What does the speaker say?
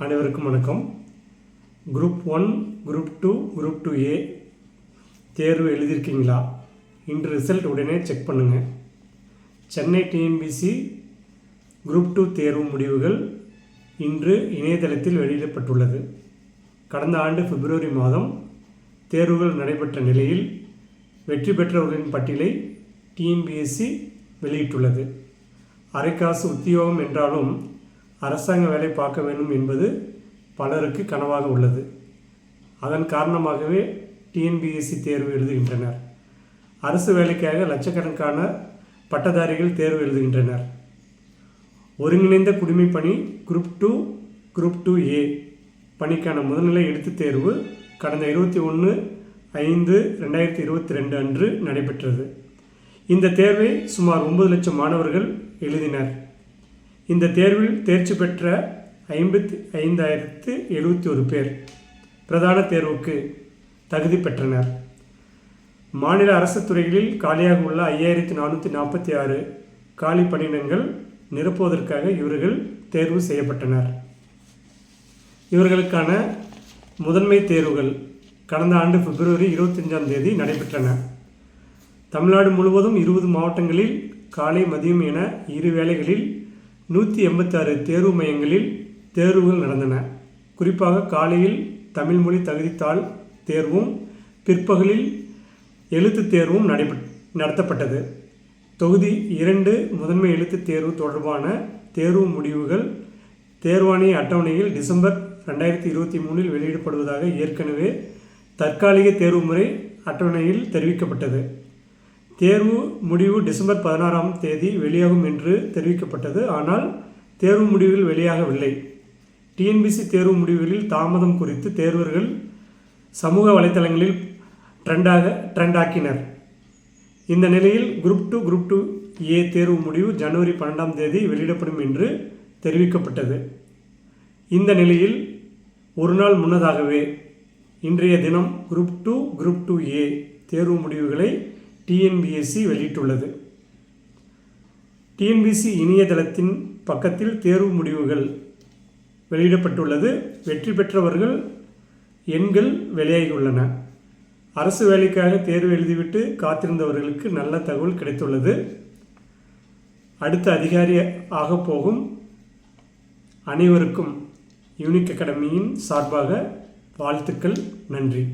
அனைவருக்கும் வணக்கம். Group one group two group two A தேர்வு எழுதியிருக்கீங்களா? இன்று ரிசல்ட் உடனே செக் பண்ணுங்கள் சென்னை டிஎன்பிசி குரூப் டூ தேர்வு முடிவுகள் இன்று இணையதளத்தில் வெளியிடப்பட்டுள்ளது. கடந்த ஆண்டு பிப்ரவரி மாதம் தேர்வுகள் நடைபெற்ற நிலையில் வெற்றி பெற்றவர்களின் பட்டியலை டிஎன்பிஎஸ்சி வெளியிட்டுள்ளது. அரைக்காசு உத்தியோகம் என்றாலும் அரசாங்க வேலை பார்க்க வேண்டும் என்பது பலருக்கு கனவாக உள்ளது. அதன் காரணமாகவே டிஎன்பிஎஸ்சி தேர்வு எழுதுகின்றனர். அரசு வேலைக்காக லட்சக்கணக்கான பட்டதாரிகள் தேர்வு எழுதுகின்றனர். ஒருங்கிணைந்த குடிமை பணி group two group two A பணிக்கான முதல்நிலை எழுத்துத் தேர்வு கடந்த இருபத்தி ஒன்று ஐந்து ரெண்டாயிரத்தி இருபத்தி ரெண்டு அன்று நடைபெற்றது. இந்த தேர்வை சுமார் ஒன்பது லட்சம் மாணவர்கள் எழுதினர். இந்த தேர்வில் தேர்ச்சி பெற்ற ஐம்பத்தி ஐந்தாயிரத்து எழுபத்தி ஒரு பேர் பிரதான தேர்வுக்கு தகுதி பெற்றனர். மாநில அரசு துறைகளில் காலியாக உள்ள ஐயாயிரத்தி நானூற்றி நாற்பத்தி ஆறு காலி பணியிடங்கள் நிரப்புவதற்காக இவர்கள் தேர்வு செய்யப்பட்டனர். இவர்களுக்கான முதன்மை தேர்வுகள் கடந்த ஆண்டு பிப்ரவரி இருபத்தஞ்சாம் தேதி நடைபெற்றன. தமிழ்நாடு முழுவதும் இருபது மாவட்டங்களில் காலை மதியம் என இரு வேளைகளில் நூற்றி எண்பத்தாறு தேர்வு மையங்களில் தேர்வுகள் நடந்தன. குறிப்பாக காலையில் தமிழ் மொழி தகுதித்தாள் தேர்வும் பிற்பகலில் எழுத்துத் தேர்வும் நடைபெ நடத்தப்பட்டது. தொகுதி இரண்டு முதன்மை எழுத்துத் தேர்வு தொடர்பான தேர்வு முடிவுகள் தேர்வாணைய அட்டவணையில் டிசம்பர் ரெண்டாயிரத்தி இருபத்தி மூணில் வெளியிடப்படுவதாக ஏற்கனவே தற்காலிக தேர்வு முறை அட்டவணையில் தெரிவிக்கப்பட்டது. தேர்வு முடிவு டிசம்பர் பதினாறாம் தேதி வெளியாகும் என்று தெரிவிக்கப்பட்டது. ஆனால் தேர்வு முடிவுகள் வெளியாகவில்லை. டிஎன்பிசி தேர்வு முடிவுகளில் தாமதம் குறித்து தேர்வர்கள் சமூக வலைத்தளங்களில் ட்ரெண்டாக ட்ரெண்டாக்கினர். இந்த நிலையில் group two group two A தேர்வு முடிவு ஜனவரி பன்னெண்டாம் தேதி வெளியிடப்படும் என்று தெரிவிக்கப்பட்டது. இந்த நிலையில் ஒரு நாள் முன்னதாகவே இன்றைய தினம் group two group two A தேர்வு முடிவுகளை டிஎன்பிஎஸ்சி வெளியிட்டுள்ளது. டிஎன்பிசி இணையதளத்தின் பக்கத்தில் தேர்வு முடிவுகள் வெளியிடப்பட்டுள்ளது. வெற்றி பெற்றவர்கள் எண்கள் வெளியாகியுள்ளன. அரசு வேலைக்காக தேர்வு எழுதிவிட்டு காத்திருந்தவர்களுக்கு நல்ல தகவல் கிடைத்துள்ளது. அடுத்த அதிகாரி ஆகப் போகும் அனைவருக்கும் யூனிக் அகாடமியின் சார்பாக வாழ்த்துக்கள் நன்றி.